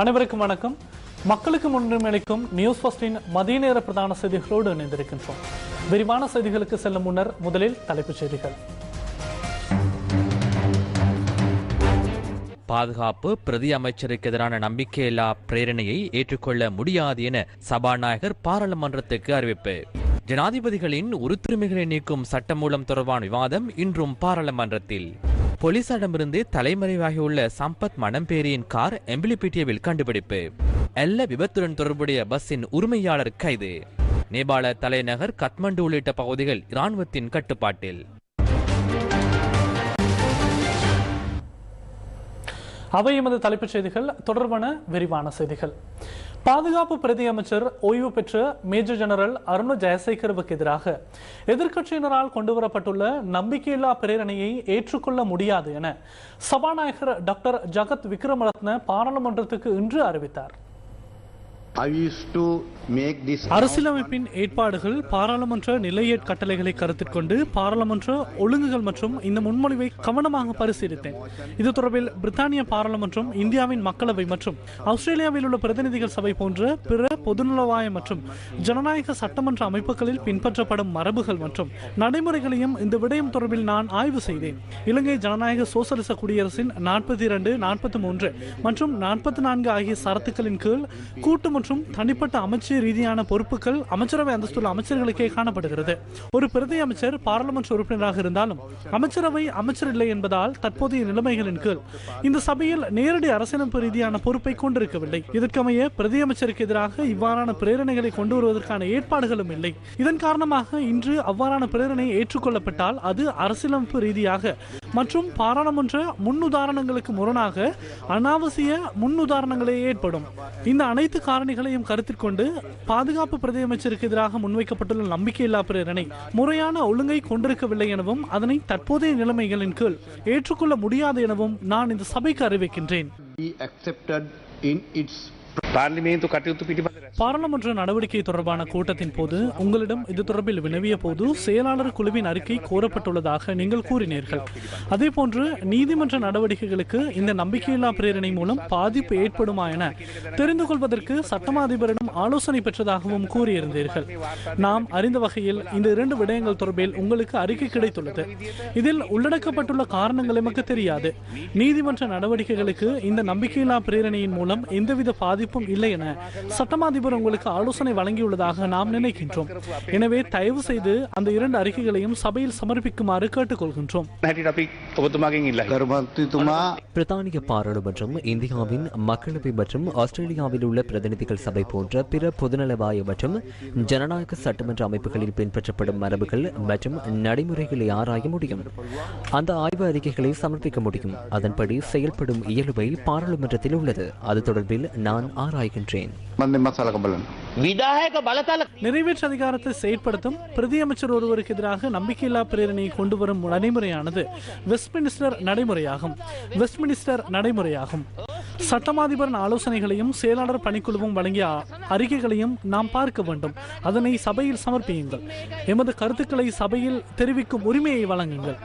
அனைவருக்கும் வணக்கம். மக்களுக்கு முன்னுரிமையளிக்கும் நியூஸ் ஃபர்ஸ்டின் மதிய நேர பிரதான செய்திகளோடு இணைந்திருக்கின்றோம். விரிவான செய்திகளுக்கு செல்லும் முன்னர் முதலில் தலைப்புச் செய்திகள். பாதுகாப்பு பிரதி அமைச்சருக்கு எதிரான நம்பிக்கையில்லா பிரேரணையை ஏற்றுக்கொள்ள முடியாது என சபாநாயகர் பாராளுமன்றத்துக்கு அறிவிப்பு. ஜனாதிபதிகளின் உருத்துரிமைகளை நீக்கும் சட்டமூலம் தொடர்பான விவாதம் இன்றும் பாராளுமன்றத்தில். போலீசாரிடமிருந்து தலைமறைவாகியுள்ள சம்பத் மணம்பேரியின் கார் எம்பிலிபிட்டியவில் கண்டுபிடிப்பு. எல்ல விபத்துடன் தொடர்புடைய பஸ்ஸின் உரிமையாளர் கைது. நேபாள தலைநகர் கத்மண்டு உள்ளிட்ட பகுதிகள் இராணுவத்தின் கட்டுப்பாட்டில். அவை எமது தலைப்புச் செய்திகள் தொடர்பான விரிவான செய்திகள். பாதுகாப்பு பிரதி அமைச்சர் ஓய்வு பெற்ற மேஜர் ஜெனரல் அருண் ஜெயசேகரவுக்கு எதிராக எதிர்க்கட்சியினரால் கொண்டுவரப்பட்டுள்ள நம்பிக்கையில்லா பிரேரணையை ஏற்றுக்கொள்ள முடியாது என சபாநாயகர் டாக்டர் ஜகத் விக்ரமரத்ன பாராளுமன்றத்துக்கு இன்று அறிவித்தார். அரசியலமைப்பின் ஏற்பாடுகள் பாராளுமன்ற நிலையேற் கட்டளைகளை கருத்தில் கொண்டு பாராளுமன்ற ஒழுங்குகள் மற்றும் இந்த முன்மொழிவை கவனமாக பரிசீலித்தேன். இது தொடர்பில் பிரித்தானிய பாராளுமன்றம் இந்தியாவின் மக்களவை மற்றும் ஆஸ்திரேலியாவில் உள்ள பிரதிநிதிகள் சபை போன்ற பிற பொதுநலவாய மற்றும் ஜனநாயக சட்டமன்ற அமைப்புகளில் பின்பற்றப்படும் மரபுகள் மற்றும் நடைமுறைகளையும் இந்த விடயம் தொடர்பில் நான் ஆய்வு செய்தேன். இலங்கை ஜனநாயக சோசலிச குடியரசின் நாற்பத்தி இரண்டு நாற்பத்தி மூன்று மற்றும் நாற்பத்தி நான்கு ஆகிய சரத்துக்களின் கீழ் கூட்டு மற்றும் மற்றும் தனிப்பட்ட அமைச்சர் ரீதியான பொறுப்புகள் அமைச்சரவை அந்தஸ்துள்ள அமைச்சர்களுக்கே காணப்படுகிறது. ஒரு பிரதி அமைச்சர் பாராளுமன்ற உறுப்பினராக இருந்தாலும் அமைச்சரவை அமைச்சர் இல்லை என்பதால் தற்போதைய நிலைமைகளின் கீழ் இந்த சபையில் நேரடி அரசியலமைப்பு ரீதியான பொறுப்பை கொண்டிருக்கவில்லை. இதற்கமைய பிரதி அமைச்சருக்கு எதிராக இவ்வாறான பிரேரணைகளை கொண்டு வருவதற்கான ஏற்பாடுகளும் இல்லை. இதன் காரணமாக இன்று அவ்வாறான பிரேரணை ஏற்றுக்கொள்ளப்பட்டால் அது அரசியலமைப்பு ரீதியாக மற்றும் பாராளுமன்ற முன்னுதாரணங்களுக்கு முரணாக அனாவசிய முன்னுதாரணங்களே ஏற்படும். இந்த அனைத்து காரணிகளையும் கருத்தில் கொண்டு பாதுகாப்பு பிரதி அமைச்சருக்கு எதிராக முன்வைக்கப்பட்டுள்ள நம்பிக்கையில்லா பிரேரணை முறையான ஒழுங்கை கொண்டிருக்கவில்லை எனவும் அதனை தற்போதைய நிலைமைகளின் கீழ் ஏற்றுக்கொள்ள முடியாது எனவும் நான் இந்த சபைக்கு அறிவிக்கின்றேன். பாராளுமன்ற நடவடிக்கை தொடர்பான கூட்டத்தின் போது உங்களிடம் இது தொடர்பில் வினவிய போது செயலாளர் குழுவின் அறிக்கை கோரப்பட்டுள்ளதாக நீங்கள் கூறினீர்கள். அதே போன்று நீதிமன்ற நடவடிக்கைகளுக்கு இந்த நம்பிக்கையில்லா பிரேரணை மூலம் பாதிப்பு ஏற்படுமா என தெரிந்து கொள்வதற்கு சட்டமா அதிபரிடம் ஆலோசனை பெற்றதாகவும் கூறியிருந்தீர்கள். நாம் அறிந்த வகையில் இந்த இரண்டு விடயங்கள் தொடர்பில் உங்களுக்கு அறிக்கை கிடைத்துள்ளது. இதில் உள்ளடக்கப்பட்டுள்ள காரணங்கள் எமக்கு தெரியாது. நீதிமன்ற நடவடிக்கைகளுக்கு இந்த நம்பிக்கையில்லா பிரேரணையின் மூலம் எந்தவித பாதிப்பும் இல்லை என சட்டமா உங்களுக்கு ஆலோசனை வழங்கியுள்ளதாக நாம் நினைக்கின்றோம். எனவே தயவு செய்து அந்த இரண்டு அறிக்கைகளையும் சபையில் சமர்ப்பிக்குமாறு கேட்டுக்கொள்கின்றோம். பிரித்தானிய பாராளுமன்றம் இந்தியாவின் மக்களவை மற்றும் ஆஸ்திரேலியாவில் உள்ள பிரதிநிதிகள் சபை போன்ற பிற பொதுநலவாய மற்றும் ஜனநாயக சட்டமன்ற அமைப்புகளில் பின்பற்றப்படும் மரபுகள் மற்றும் நடைமுறைகளை ஆராய முடியும். அந்த ஆய்வு அறிக்கைகளை சமர்ப்பிக்க முடியும். அதன்படி செயல்படும் இயல்பை பாராளுமன்றத்தில் உள்ளது. அது தொடர்பில் நான் ஆராய்கின்றேன். நிறைவேற்று அதிகாரத்தை செயற்படுத்தும் பிரதியமைச்சர் ஒருவருக்கு எதிராக நம்பிக்கையில்லா பிரேரணையை கொண்டு வரும் நடைமுறையானது வெஸ்ட்மினிஸ்டர் நடைமுறையாகும். வெஸ்ட்மினிஸ்டர் நடைமுறையாகும். சட்டமாதிபரின் ஆலோசனைகளையும் செயலாளர் பணிக்குழுவும் வழங்கிய அறிக்கைகளையும் நாம் பார்க்க வேண்டும். அதனை சபையில் சமர்ப்பியுங்கள். எமது கருத்துக்களை சபையில் தெரிவிக்கும் உரிமையை வழங்குங்கள்.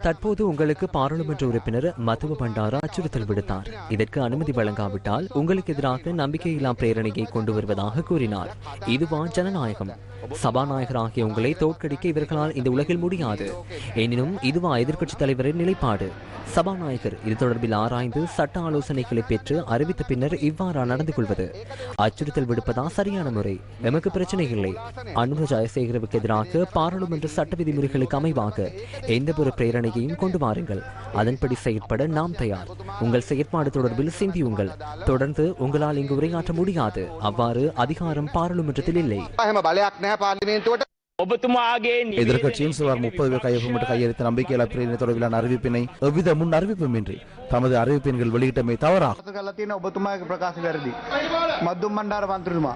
தற்போது உங்களுக்கு பாராளுமன்ற உறுப்பினர் மதுவ பண்டாரா அச்சுறுத்தல் விடுத்தார். இதற்கு அனுமதி வழங்காவிட்டால் உங்களுக்கு எதிராக நம்பிக்கையில்லா பிரேரணையை கொண்டு வருவதாக கூறினார். இதுவா ஜனநாயகம். சபாநாயகராகிய உங்களை தோற்கடிக்க இவர்களால் இந்த உலகில் முடியாது. எனினும் இதுவா எதிர்க்கட்சித் தலைவரின் நிலைப்பாடு. சபாநாயகர் இது தொடர்பில் ஆராய்ந்து சட்ட ஆலோசனைகளை பெற்று அறிவித்த பின்னர் இவ்வாறா நடந்து கொள்வது. அச்சுறுத்தல் விடுப்பதா சரியான முறை? எமக்கு பிரச்சனை இல்லை. அன்பு ஜெயசேகரவுக்கு எதிராக பாராளுமன்ற சட்ட விதிமுறைகளுக்கு அமைவாக எந்த ஒரு பிரேரணையையும் கொண்டு வாருங்கள். அதன்படி செயற்பட நாம் தயார். உங்கள் செயற்பாடு தொடர்பில் சிந்தியுங்கள். தொடர்ந்து உங்களால் இங்கு உரையாற்ற முடியாது. அவ்வாறு அதிகாரம் பாராளுமன்றத்தில் இல்லை. හම බලයක් නෑ පාර්ලිමේන්තුවට ඔබතුමාගේ නිවේදනය எதிர்க்கட்சியின் சுமார் முப்பது பேர் கையொப்பமிட்டு கையெழுத்து நம்பிக்கையில்லா பிரேரணை தொடர்பிலான அறிவிப்பினை எவ்வித முன் அறிவிப்புமின்றி தமது அறிவிப்பின்கள் வெளியிட்டமை தவறாகும் කල තියෙන ඔබතුමාගේ ප්‍රකාශ වැරදි. මද්දුම් මණ්ඩාර මන්ත්‍රතුමා.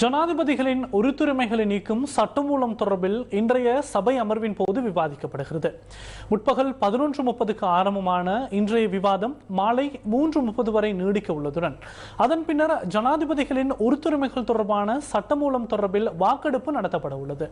ஜனாதிபதிகளின் உறுத்துரிமைகளை நீக்கும் சட்டமூலம் தொடர்பில் இன்றைய சபை அமர்வின் போது விவாதிக்கப்படுகிறது. முற்பகல் பதினொன்று முப்பதுக்கு ஆரம்பமான இன்றைய விவாதம் மாலை மூன்று முப்பது வரை நீடிக்க உள்ளதுடன் அதன் பின்னர் ஜனாதிபதிகளின் உறுத்துரிமைகள் தொடர்பான சட்டமூலம் தொடர்பில் வாக்கெடுப்பு நடத்தப்பட உள்ளது.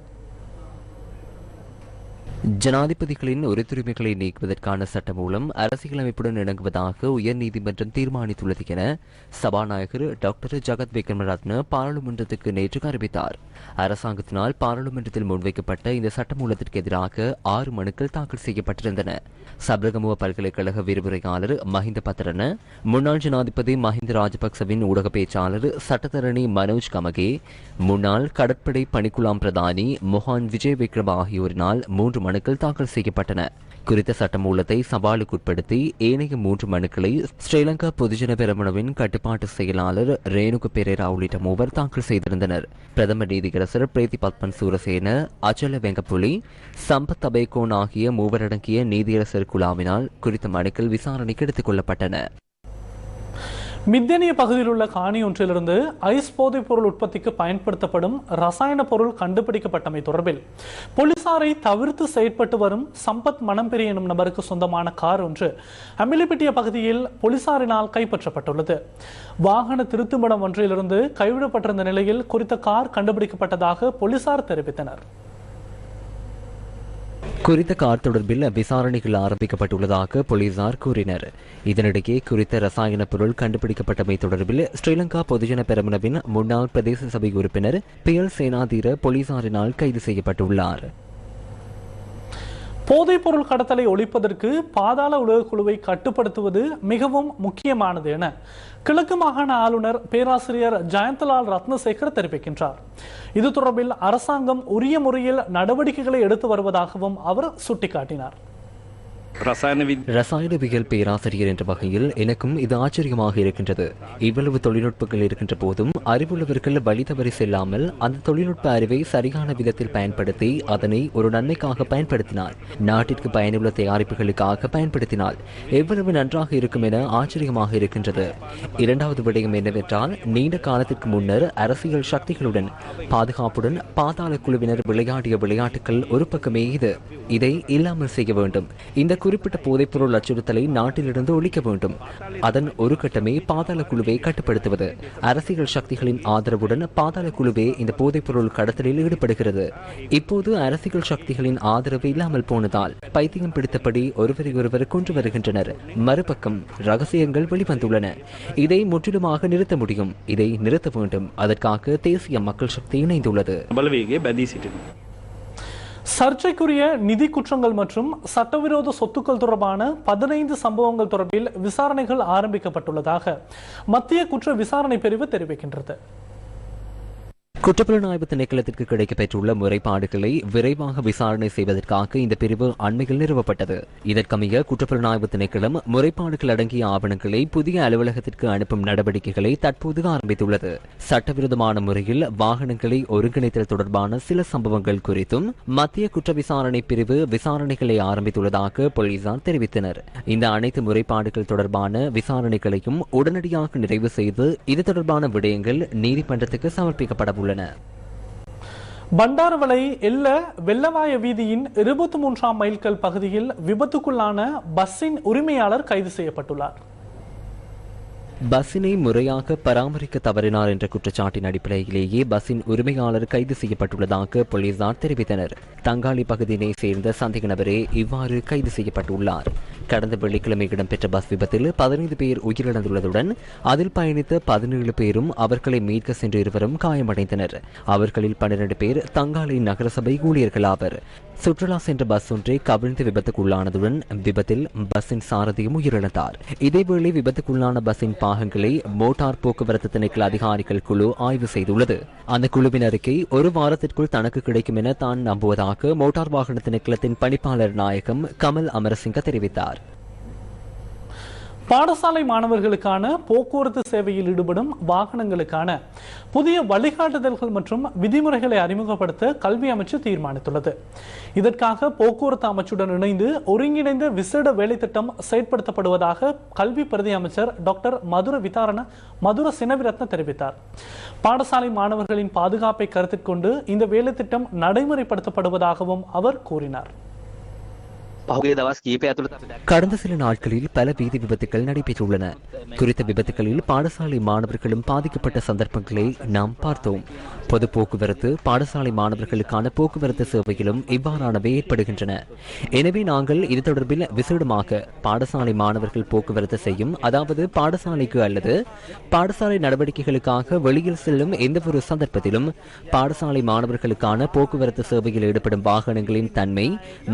ஜனாதிபதிகளின் உரித்துரிமைகளை நீக்குவதற்கான சட்ட மூலம் அரசியலமைப்புடன் இணங்குவதாக உயர்நீதிமன்றம் தீர்மானித்துள்ளது என சபாநாயகர் டாக்டர் ஜகத் விக்ரமரத்ன பாராளுமன்றத்துக்கு நேற்று அறிவித்தார். அரசாங்கத்தினால் பாராளுமன்றத்தில் முன்வைக்கப்பட்ட இந்த சட்டமூலத்திற்கு எதிராக ஆறு மனுக்கள் தாக்கல் செய்யப்பட்டிருந்தன. சபரகமுவ பல்கலைக்கழக விரிவுரையாளர் மஹிந்த பத்ரன முன்னாள் ஜனாதிபதி மஹிந்த ராஜபக்சவின் ஊடக பேச்சாளர் சட்டத்தரணி மனோஜ் கமகே முன்னாள் கடற்படை பணிக்குழாம் பிரதானி மொஹான் விஜய் விக்ரம் ஆகியோரினால் மூன்று மனுக்கள் தாக்கல் செய்யப்பட்டன. குறித்த சட்டமூலத்தை சவாலுக்குட்படுத்தி ஏனைய மூன்று மனுக்களை ஸ்ரீலங்கா பொதுஜன பெரமுனவின் கட்டுப்பாட்டு செயலாளர் ரேணுகு பெரேரா உள்ளிட்ட மூவர் தாக்கல் செய்திருந்தனர். பிரதம நீதியரசர் பிரீத்தி பத்மன் சூரசேன அச்சல வெங்கப்புலி சம்பத் அபேகோன் ஆகிய மூவரடங்கிய நீதியரசர் குழாவினால் குறித்த மனுக்கள் விசாரணைக்கு எடுத்துக் கொள்ளப்பட்டன. மித்தனிய பகுதியில் உள்ள காணி ஒன்றிலிருந்து ஐஸ் போதைப் பொருள் உற்பத்திக்கு பயன்படுத்தப்படும் ரசாயன பொருள் கண்டுபிடிக்கப்பட்டமை தொடர்பில் போலீசாரை தவிர்த்து செயற்பட்டு வரும் சம்பத் மணம்பெரி எனும் நபருக்கு சொந்தமான கார் ஒன்று அமிலிப்பிட்டிய பகுதியில் போலீசாரினால் கைப்பற்றப்பட்டுள்ளது. வாகன திருத்துமிடம் ஒன்றிலிருந்து கைவிடப்பட்டிருந்த நிலையில் குறித்த கார் கண்டுபிடிக்கப்பட்டதாக போலீசார் தெரிவித்தனர். குறித்த கார் தொடர்பில் விசாரணைகள் ஆரம்பிக்கப்பட்டுள்ளதாக போலீசார் கூறினர். இதனிடையே குறித்த ரசாயன பொருள் கண்டுபிடிக்கப்பட்டமை தொடர்பில் ஸ்ரீலங்கா பொதுஜன பெரமுனவின் முன்னாள் பிரதேச சபை உறுப்பினர் பி எல் சேனாதீர போலீசாரினால் கைது செய்யப்பட்டுள்ளார். போதைப் பொருள் கடத்தலை ஒழிப்பதற்கு பாதாள உலக குழுவை கட்டுப்படுத்துவது மிகவும் முக்கியமானது என கிழக்கு மாகாண ஆளுநர் பேராசிரியர் ஜெயந்தலால் ரத்னசேகர் தெரிவிக்கின்றார். இது தொடர்பில் அரசாங்கம் உரிய முறையில் நடவடிக்கைகளை எடுத்து வருவதாகவும் அவர் சுட்டிக்காட்டினார். ரசாயனவியல் பேராசிரியர் என்ற வகையில் எனக்கும் இது ஆச்சரியமாக இருக்கின்றது. இவ்வளவு தொழில்நுட்பங்கள் இருக்கின்ற போதும் அறிவுள்ளவர்கள் வழி தவறி செல்லாமல் அந்த தொழில்நுட்ப அறிவை சரியான விதத்தில் பயன்படுத்தி அதனை ஒரு நன்மைக்காக பயன்படுத்தினார். நாட்டிற்கு பயனுள்ள தயாரிப்புகளுக்காக பயன்படுத்தினால் எவ்வளவு நன்றாக இருக்கும் என ஆச்சரியமாக இருக்கின்றது. இரண்டாவது விடயம் என்னவென்றால் நீண்ட காலத்திற்கு முன்னர் அரசியல் சக்திகளுடன் பாதுகாப்புடன் பாதாள குழுவினர் விளையாடிய விளையாட்டுகள் ஒரு பக்கமே இது. இதை இல்லாமல் செய்ய வேண்டும். இந்த குறிப்பிட்ட போதைப்பொருள் அச்சுறுத்தலை நாட்டிலிருந்து ஒழிக்க வேண்டும். அதன் ஒரு கட்டமே பாதாள குழுவை கட்டுப்படுத்துவது. அரசியல் சக்திகளின் ஆதரவுடன் பாதாள குழுவே இந்த போதைப்பொருள் கடத்தலில் ஈடுபடுகிறது. இப்போது அரசியல் சக்திகளின் ஆதரவு இல்லாமல் போனதால் பைத்தியம் பிடித்தபடி ஒருவரை ஒருவர் கொன்று வருகின்றனர். மறுபக்கம் ரகசியங்கள் வெளிவந்துள்ளன. இதை முற்றிலுமாக நிறுத்த முடியும். இதை நிறுத்த வேண்டும். அதற்காக தேசிய மக்கள் சக்தி இணைந்துள்ளது. சர்ச்சைக்குரிய நிதி குற்றங்கள் மற்றும் சட்டவிரோத சொத்துக்கள் தொடர்பான பதினைந்து சம்பவங்கள் தொடர்பில் விசாரணைகள் ஆரம்பிக்கப்பட்டுள்ளதாக மத்திய குற்ற விசாரணை பிரிவு தெரிவிக்கின்றது. குற்றப்புலனாய்வு திணைக்களத்திற்கு கிடைக்கப்பெற்றுள்ள முறைப்பாடுகளை விரைவாக விசாரணை செய்வதற்காக இந்த பிரிவு அண்மையில் நிறுவப்பட்டது. இதற்கமைய குற்றப்புலனாய்வு திணைக்களம் முறைப்பாடுகள் அடங்கிய ஆவணங்களை புதிய அலுவலகத்திற்கு அனுப்பும் நடவடிக்கைகளை தற்போது ஆரம்பித்துள்ளது. சட்டவிரோதமான முறையில் வாகனங்களை ஒருங்கிணைத்தல் தொடர்பான சில சம்பவங்கள் குறித்தும் மத்திய குற்ற விசாரணை பிரிவு விசாரணைகளை ஆரம்பித்துள்ளதாக போலீசார் தெரிவித்தனர். இந்த அனைத்து முறைப்பாடுகள் தொடர்பான விசாரணைகளையும் உடனடியாக நிறைவு செய்து இது தொடர்பான விடயங்கள் நீதிமன்றத்துக்கு சமர்ப்பிக்கப்பட உள்ளன பண்டாரவளை எல்ல வெள்ளவாய வீதியின் இருபத்தி மூன்றாம் மைல்கல் பகுதியில் விபத்துக்குள்ளான பஸ்ஸின் உரிமையாளர் கைது செய்யப்பட்டுள்ளார். பஸ்ஸினை முறையாக பராமரிக்க தவறினார் என்ற குற்றச்சாட்டின் அடிப்படையிலேயே பஸ்ஸின் உரிமையாளர் கைது செய்யப்பட்டுள்ளதாக போலீசார் தெரிவித்தனர். தங்காளி பகுதியினை சேர்ந்த சந்தேக நபரே இவ்வாறு கைது செய்யப்பட்டுள்ளார். கடந்த வெள்ளிக்கிழமை இடம்பெற்ற பஸ் விபத்தில் பதினைந்து பேர் உயிரிழந்துள்ளதுடன் அதில் பயணித்த பதினேழு பேரும் அவர்களை மீட்க சென்ற இருவரும் காயமடைந்தனர். அவர்களில் பன்னிரண்டு பேர் தங்காளி நகரசபை ஊழியர்கள் ஆவர். சுற்றுலா சென்ற பஸ் ஒன்றை கவிழ்ந்து விபத்துக்குள்ளானதுடன் விபத்தில் பஸ்ஸின் சாரதியும் உயிரிழந்தார். இதேவேளை விபத்துக்குள்ளான பஸ்ஸின் பாகங்களை மோட்டார் போக்குவரத்து திணைக்கள அதிகாரிகள் குழு ஆய்வு செய்துள்ளது. அந்த குழுவின் அறிக்கை ஒரு வாரத்திற்குள் தனக்கு கிடைக்கும் என தான் நம்புவதாக மோட்டார் வாகன திணைக்களத்தின் பணிப்பாளர் நாயகம் கமல் அமரசிங்க தெரிவித்தார். பாடசாலை மாணவர்களுக்கான போக்குவரத்து சேவையில் ஈடுபடும் வாகனங்களுக்கான புதிய வழிகாட்டுதல்கள் மற்றும் விதிமுறைகளை அறிமுகப்படுத்த கல்வி அமைச்சு தீர்மானித்துள்ளது. இதற்காக போக்குவரத்து அமைச்சுடன் இணைந்து ஒருங்கிணைந்த விசேட வேலைத்திட்டம் செயற்படுத்தப்படுவதாக கல்வி பிரதி அமைச்சர் டாக்டர் மதுர விதாரண மதுர சினவிரத்ன தெரிவித்தார். பாடசாலை மாணவர்களின் பாதுகாப்பை கருத்தில் கொண்டு இந்த வேலைத்திட்டம் நடைமுறைப்படுத்தப்படுவதாகவும் அவர் கூறினார். கடந்த சில நாட்களில் பல வீதி விபத்துகள் நடைபெற்றுள்ளன. குறித்த விபத்துகளில் பாடசாலை மாணவர்களும் பாதிக்கப்பட்ட சந்தர்ப்பங்களை நாம் பார்த்தோம். பொது போக்குவரத்து பாடசாலை மாணவர்களுக்கான போக்குவரத்து சேவையிலும் இவ்வாறானவை ஏற்படுகின்றன. எனவே நாங்கள் இது தொடர்பில் விசேடமாக பாடசாலை மாணவர்கள் போக்குவரத்து செய்யும் அதாவது பாடசாலைக்கு அல்லது பாடசாலை நடவடிக்கைகளுக்காக வெளியில் செல்லும் எந்தவொரு சந்தர்ப்பத்திலும் பாடசாலை மாணவர்களுக்கான போக்குவரத்து சேவையில் ஈடுபடும் வாகனங்களின் தன்மை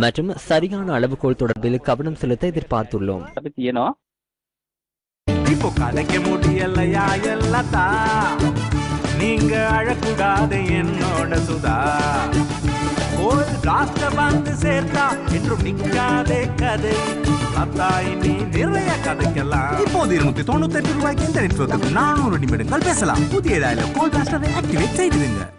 மற்றும் சரியான அளவுகோல் தொடர்பில் கவனம் செலுத்த எதிர்பார்த்துள்ளோம். இப்போ கதைக்க முடியலையா எல்லாத்தா? நீங்க அழக்கூடாது என்னோட சுதா. கோல் ராஷ்ட வந்து சேர்த்தா என்றும் நிற்காதே கதை. அத்தாய் நீ நிறைய கதைக்கலாம். இப்போது இருநூத்தி தொண்ணூத்தி எட்டு ரூபாய்க்கு இந்த நெட்வொர்க்கு நானூறு நிமிடங்கள் பேசலாம். புதியதாக கோல் ராஷ்டரை ஆக்டிவேட் செய்திருங்க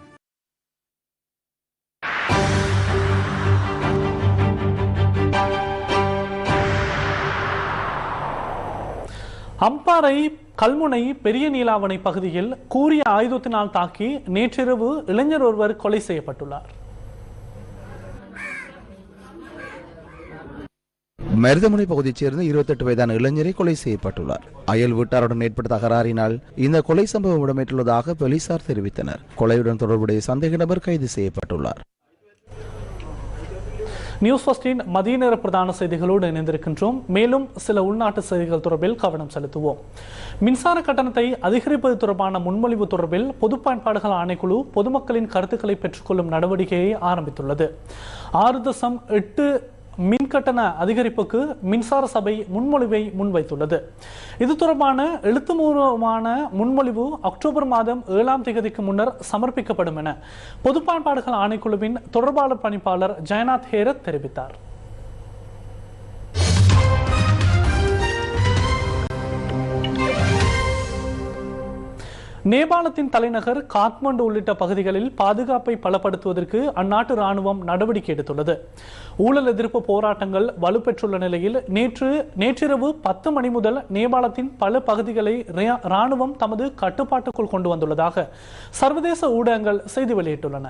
அம்பாறை கல்முனை பெரிய நீலாவணை பகுதியில் கூறிய ஆயுதத்தினால் தாக்கி நேற்றிரவு இளைஞர் ஒருவர் கொலை செய்யப்பட்டுள்ளார். மருதமுனை பகுதியைச் சேர்ந்த இருபத்தெட்டு வயதான இளைஞரை கொலை செய்யப்பட்டுள்ளார். அயல் வீட்டாருடன் ஏற்பட்ட தகராறினால் இந்த கொலை சம்பவம் இடம்பெற்றுள்ளதாக போலீசார் தெரிவித்தனர். கொலையுடன் தொடர்புடைய சந்தேக நபர் கைது செய்யப்பட்டுள்ளார். நியூஸ் ஃபர்ஸ்டின் மதிய நேர பிரதான செய்திகளோடு இணைந்திருக்கின்றோம். மேலும் சில உள்நாட்டு செய்திகள் தொடர்பில் கவனம் செலுத்துவோம். மின்சார கட்டணத்தை அதிகரிப்பது தொடர்பான முன்மொழிவு தொடர்பில் பொது பயன்பாடுகள் ஆணைக்குழு பொதுமக்களின் கருத்துக்களை பெற்றுக்கொள்ளும் நடவடிக்கையை ஆரம்பித்துள்ளது. ஆறு தசம் எட்டு மின் கட்டண அதிகரிப்புக்கு மின்சார சபை முன்மொழிவை முன்வைத்துள்ளது. இது தொடர்பான எழுத்துமூலமான முன்மொழிவு அக்டோபர் மாதம் ஏழாம் தேதிக்கு முன்னர் சமர்ப்பிக்கப்படும் என பொதுப்பண்பாடுகள் ஆணைக்குழுவின் தொடர்பாளர் பணிப்பாளர் ஜெயநாத் ஹேரத் தெரிவித்தார். நேபாளத்தின் தலைநகர் காத்மண்டு உள்ளிட்ட பகுதிகளில் பாதுகாப்பை பலப்படுத்துவதற்கு அந்நாட்டு ராணுவம் நடவடிக்கை எடுத்துள்ளது. ஊழல் எதிர்ப்பு போராட்டங்கள் வலுப்பெற்றுள்ள நிலையில் நேற்று நேற்றிரவு பத்து மணி முதல் நேபாளத்தின் பல பகுதிகளை ராணுவம் தமது கட்டுப்பாட்டுக்குள் கொண்டு வந்துள்ளதாக சர்வதேச ஊடகங்கள் செய்தி வெளியிட்டுள்ளன.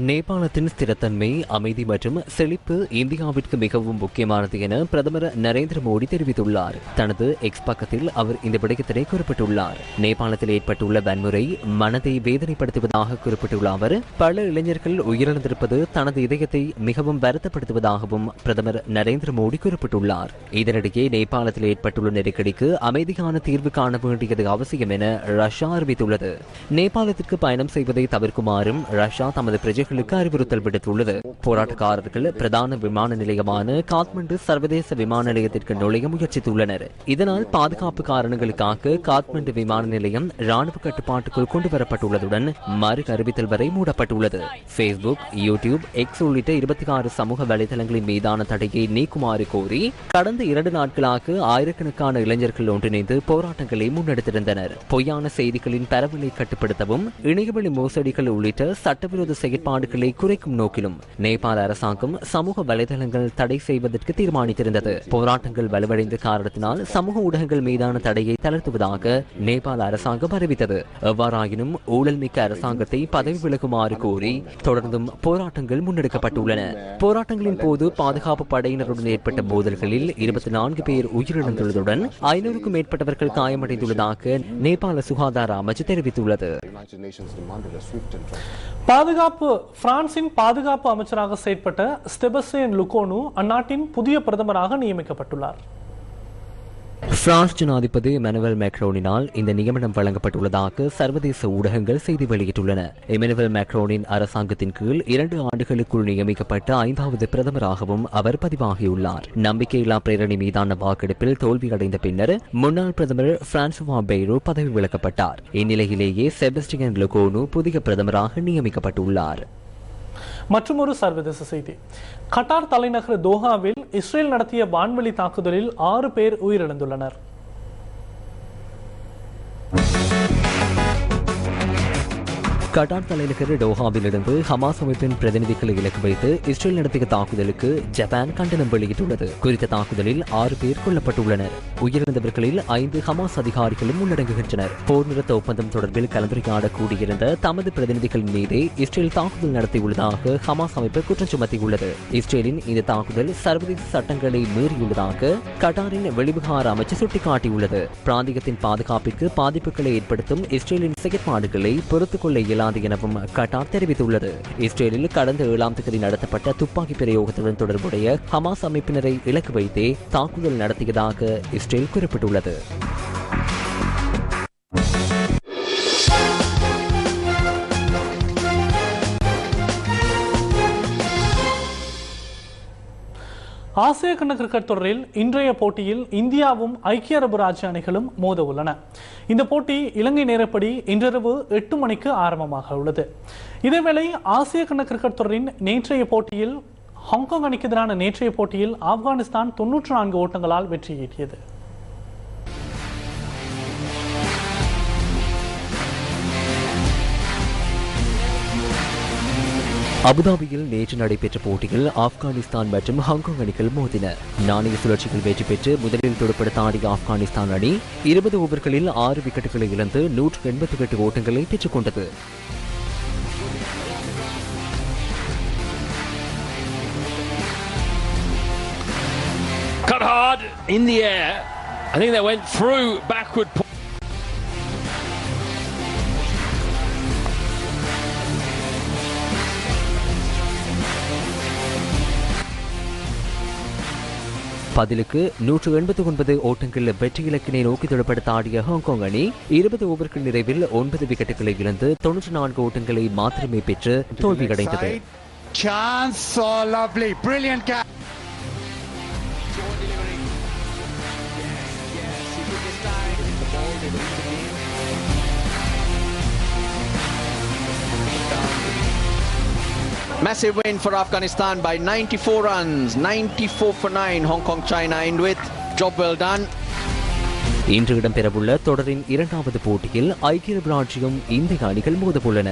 நேபாளத்தின் ஸ்திரத்தன்மை அமைதி மற்றும் செழிப்பு இந்தியாவிற்கு மிகவும் முக்கியமானது என பிரதமர் நரேந்திர மோடி தெரிவித்துள்ளார். தனது எக்ஸ் பக்கத்தில் அவர் இந்த விடயத்தினை குறிப்பிட்டுள்ளார். நேபாளத்தில் ஏற்பட்டுள்ள வன்முறை மனதை வேதனைப்படுத்துவதாக குறிப்பிட்டுள்ள அவர் பல இளைஞர்கள் உயிரிழந்திருப்பது தனது இதயத்தை மிகவும் வருத்தப்படுத்துவதாகவும் பிரதமர் நரேந்திர மோடி குறிப்பிட்டுள்ளார். இதனிடையே நேபாளத்தில் ஏற்பட்டுள்ள நெருக்கடிக்கு அமைதியான தீர்வு காண வேண்டியது அவசியம் என ரஷ்யா அறிவித்துள்ளது. நேபாளத்திற்கு பயணம் செய்வதை தவிர்க்குமாறும் ரஷ்யா தமது அதிகாரிகளுக்கு அறிவுறுத்தல் விடுத்துள்ளது. போராட்டக்காரர்கள் பிரதான விமான நிலையமான காத்மண்டு சர்வதேச விமான நிலையத்திற்கு நுழைய முயற்சித்துள்ளனர். இதனால் பாதுகாப்பு காரணங்களுக்காக காத்மண்டு விமான நிலையம் ராணுவ கட்டுப்பாட்டுக்குள் கொண்டுவரப்பட்டுள்ளதுடன் மறு அறிவித்தல் வரை மூடப்பட்டுள்ளது. பேஸ்புக் யூடியூப் எக்ஸ் உள்ளிட்ட இருபத்தி ஆறு சமூக வலைதளங்களின் மீதான தடையை நீக்குமாறு கோரி கடந்த இரண்டு நாட்களாக ஆயிரக்கணக்கான இளைஞர்கள் ஒன்றிணைந்து போராட்டங்களை முன்னெடுத்திருந்தனர். பொய்யான செய்திகளின் பரவலை கட்டுப்படுத்தவும் இணையவழி மோசடிகள் உள்ளிட்ட சட்டவிரோத செயற்பாடு செயற்பாடுகளை குறைக்கும் நோக்கிலும் நேபாள அரசாங்கம் சமூக வலைதளங்கள் தடை செய்வதற்கு தீர்மானித்திருந்தது. போராட்டங்கள் வலுவடைந்த காரணத்தினால் சமூக ஊடகங்கள் மீதான தடையை தளர்த்துவதாக நேபாள அரசாங்கம் அறிவித்தது. எவ்வாறாயினும் ஊழல் மிக்க அரசாங்கத்தை பதவி விலகுமாறு கோரி தொடர்ந்தும் போராட்டங்கள் முன்னெடுக்கப்பட்டுள்ளன. போராட்டங்களின் போது பாதுகாப்பு படையினருடன் ஏற்பட்ட மோதல்களில் இருபத்தி நான்கு பேர் உயிரிழந்துள்ளதுடன் ஐநூறுக்கும் மேற்பட்டவர்கள் காயமடைந்துள்ளதாக நேபாள சுகாதார அமைச்சு தெரிவித்துள்ளது. பாதுகாப்பு பிரான்சின் பாதுகாப்பு அமைச்சராக செயற்பட்ட ஸ்டெபஸ்டியன் லுகோனு அந்நாட்டின் புதிய பிரதமராக நியமிக்கப்பட்டுள்ளார். பிரான்ஸ் ஜனாதிபதி மெனுவல் மேக்ரோனினால் இந்த நியமனம் வழங்கப்பட்டுள்ளதாக சர்வதேச ஊடகங்கள் செய்தி வெளியிட்டுள்ளன. இமெனுவல் மேக்ரோனின் அரசாங்கத்தின் கீழ் இரண்டு ஆண்டுகளுக்குள் நியமிக்கப்பட்ட ஐந்தாவது பிரதமராகவும் அவர் பதிவாகியுள்ளார். நம்பிக்கையில்லா பிரேரணை மீதான வாக்கெடுப்பில் தோல்வியடைந்த பின்னர் முன்னாள் பிரதமர் பிரான்சுவா பெய்ரோ பதவி விலக்கப்பட்டார். இந்நிலையிலேயே செபஸ்டியன் லுகோனு புதிய பிரதமராக நியமிக்கப்பட்டுள்ளார். மற்றொரு சர்வதேச செய்தி. கட்டார் தலைநகர் தோஹாவில் இஸ்ரேல் நடத்திய வான்வெளி தாக்குதலில் ஆறு பேர் உயிரிழந்துள்ளனர். கட்டார் தலைநகர் டோஹாவிலிருந்து ஹமாஸ் அமைப்பின் பிரதிநிதிகளை இலக்கு வைத்து இஸ்ரேல் நடத்திய தாக்குதலுக்கு ஜப்பான் கண்டனம் வெளியிட்டுள்ளது. குறித்த தாக்குதலில் ஆறு பேர் கொல்லப்பட்டுள்ளனர். உயிரிழந்தவர்களில் ஐந்து ஹமாஸ் அதிகாரிகளும் உள்ளடங்குகின்றனர். போர் நிறுத்த ஒப்பந்தம் தொடர்பில் கலந்துரையாட கூடியிருந்த தமது பிரதிநிதிகளின் மீதே இஸ்ரேல் தாக்குதல் நடத்தியுள்ளதாக ஹமாஸ் அமைப்பு குற்றம் சுமத்தியுள்ளது. இஸ்ரேலின் இந்த தாக்குதல் சர்வதேச சட்டங்களை மீறியுள்ளதாக கட்டாரின் வெளிவிகார அமைச்சு சுட்டிக்காட்டியுள்ளது. பிராந்தியத்தின் பாதுகாப்பிற்கு பாதிப்புகளை ஏற்படுத்தும் இஸ்ரேலின் செயற்பாடுகளை பொறுத்துக்கொள்ள கொள்ள இயலாது எனவும் கட்டார் தெரிவித்துள்ளது. இஸ்ரேலில் கடந்த ஏழாம் தேதி நடத்தப்பட்ட துப்பாக்கி பிரயோகத்துடன் தொடர்புடைய ஹமாஸ் அமைப்பினரை இலக்கு வைத்தே தாக்குதல் நடத்தியதாக இஸ்ரேல் குறிப்பிட்டுள்ளது. ஆசிய கண்ட கிரிக்கெட் தொடரில் இன்றைய போட்டியில் இந்தியாவும் ஐக்கிய அரபு ராஜ்ய அணிகளும் மோத உள்ளன. இந்த போட்டி இலங்கை நேரப்படி இன்றிரவு எட்டு மணிக்கு ஆரம்பமாக உள்ளது. இதேவேளை ஆசிய கண்ட கிரிக்கெட் தொடரின் நேற்றைய போட்டியில் ஹாங்காங் அணிக்கு எதிரான நேற்றைய போட்டியில் ஆப்கானிஸ்தான் தொன்னூற்று நான்கு ஓட்டங்களால் வெற்றி ஈட்டியது. அபுதாபியில் நேற்று நடைபெற்ற போட்டியில் ஆப்கானிஸ்தான் மற்றும் ஹாங்காங் அணிகள் மோதின நாணய சுழற்சிகள் வெற்றி பெற்று முதலில் துடுப்படுத்த ஆடிய ஆப்கானிஸ்தான் அணி இருபது ஓவர்களில் ஆறு விக்கெட்டுகளை இழந்து நூற்று எண்பத்தி எட்டு ஓட்டங்களை பெற்றுக் கொண்டது Cut hard in the air. I think they went through backward. பதிலுக்கு நூற்று எண்பத்தி ஒன்பது ஓட்டங்களில் வெற்றி இலக்கினை நோக்கி தொடப்படுத்த ஆடிய ஹாங்காங் அணி இருபது ஓவர்கள் நிறைவில் ஒன்பது விக்கெட்டுகளை இழந்து தொன்னூற்றி நான்கு ஓட்டங்களை மாத்திரமே பெற்று தோல்வியடைந்தது. Massive win for Afghanistan by 94 runs, 94 for 9. Hong Kong, China end with. Job well done. இன்று இடம்பெறவுள்ள தொடரின் இரண்டாவது போட்டியில் ஐக்கிய அரபு ராஜ்யம் இந்திய அணிகள் மோதவுள்ளன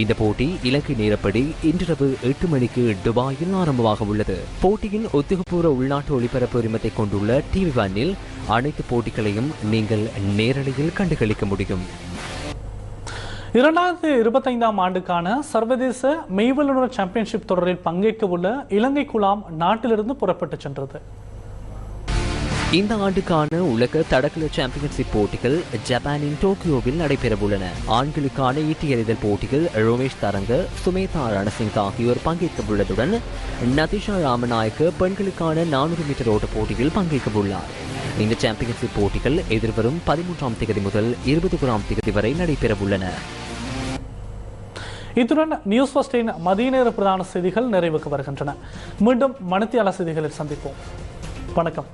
இந்த போட்டி இலங்கை நேரப்படி இன்றிரவு எட்டு மணிக்கு துபாயில் ஆரம்பமாக உள்ளது போட்டியின் ஒத்துகப்பூர்வ உள்நாட்டு ஒளிபரப்பு உரிமத்தை கொண்டுள்ள டிவி ஒன்னில் அனைத்து போட்டிகளையும் நீங்கள் நேரலையில் கண்டுகளிக்க முடியும் இரண்டாயிரத்தி இருபத்தைந்தாம் ஆண்டுக்கான சர்வதேச மெய்வல்லுநர் சாம்பியன்ஷிப் தொடரில் பங்கேற்க உள்ள இலங்கை குழாம் நாட்டிலிருந்து புறப்பட்டு சென்றது. இந்த ஆண்டுக்கான உலக தடகள சாம்பியன்ஷிப் போட்டிகள் ஜப்பானின் டோக்கியோவில் நடைபெறவுள்ளன. ஆண்களுக்கான ஈட்டி எறிதல் போட்டிகள் ரோமேஷ் தரங்க சுமேதா ரணசிங் ஆகியோர் பங்கேற்க உள்ளதுடன் நதிஷா ராமநாயக்க பெண்களுக்கான நானூறு மீட்டர் ஓட்ட போட்டியில் பங்கேற்க உள்ளார். இந்த சாம்பியன்ஷிப் போட்டிகள் எதிர்வரும் பதிமூன்றாம் தேதி முதல் இருபது ஓராம் தேதி வரை நடைபெறவுள்ளன. இத்துடன் நியூஸ் ஃபஸ்டின் மதிய நேர பிரதான செய்திகள் நிறைவுக்கு வருகின்றன. மீண்டும் மணித்தியால செய்திகளில் சந்திப்போம். வணக்கம்.